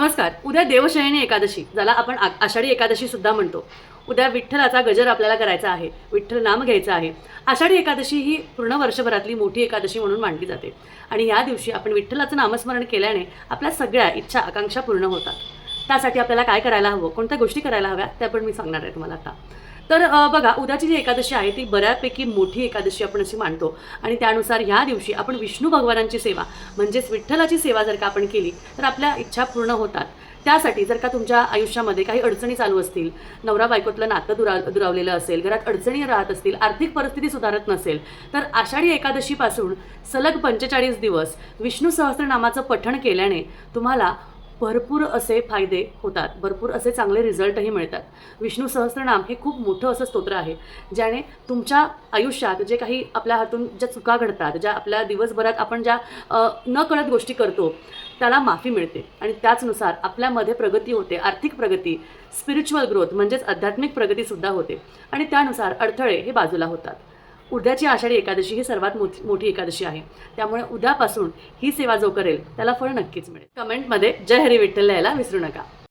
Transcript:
नमस्कार. उद्या देवशयनी एकादशी ज्याला आपण आ- आषाढी एकादशी सुद्धा म्हणतो. उद्या विठ्ठलाचा गजर आपल्याला करायचा आहे. विठ्ठल नाम घ्यायचं आहे. आषाढी एकादशी ही पूर्ण वर्षभरातली मोठी एकादशी म्हणून मानली जाते. आणि या दिवशी आपण विठ्ठलाचं नामस्मरण केल्याने आपल्या सगळ्या इच्छा आकांक्षा पूर्ण होतात. त्यासाठी आपल्याला काय करायला हवं? कोणत्या गोष्टी करायला हव्या? त्या पण मी सांगणार आहे तुम्हाला आता. तर बघा उद्याची जी एकादशी आहे ती बऱ्यापैकी मोठी एकादशी आपण अशी मानतो. आणि त्यानुसार ह्या दिवशी आपण विष्णू भगवानांची सेवा म्हणजेच विठ्ठलाची सेवा जर का आपण केली तर आपल्या इच्छा पूर्ण होतात. त्यासाठी जर का तुमच्या आयुष्यामध्ये काही अडचणी चालू असतील नवरा बायकोतलं नातं दुरा दुरावलेलं असेल घरात अडचणी राहत असतील आर्थिक परिस्थिती सुधारत नसेल तर आषाढी एकादशीपासून सलग पंचेचाळीस दिवस विष्णू सहस्रनामाचं पठण केल्याने तुम्हाला भरपूर असे फायदे होतात. भरपूर असे चांगले रिझल्टही मिळतात. विष्णू सहस्रनाम हे खूप मोठं असं स्तोत्र आहे ज्याने तुमच्या आयुष्यात जे काही आपल्या हातून ज्या चुका घडतात ज्या आपल्या दिवसभरात आपण ज्या न कळत गोष्टी करतो त्याला माफी मिळते. आणि त्याचनुसार आपल्यामध्ये प्रगती होते आर्थिक प्रगती स्पिरिच्युअल ग्रोथ म्हणजेच आध्यात्मिक प्रगतीसुद्धा होते. आणि त्यानुसार अडथळे हे बाजूला होतात. उद्याची आषाढी एकादशी ही सर्वात मोठी मोठी एकादशी आहे. त्यामुळे उद्यापासून ही सेवा जो करेल त्याला फळ नक्कीच मिळेल. कमेंटमध्ये जय हरी विठ्ठल लिहायला विसरू नका.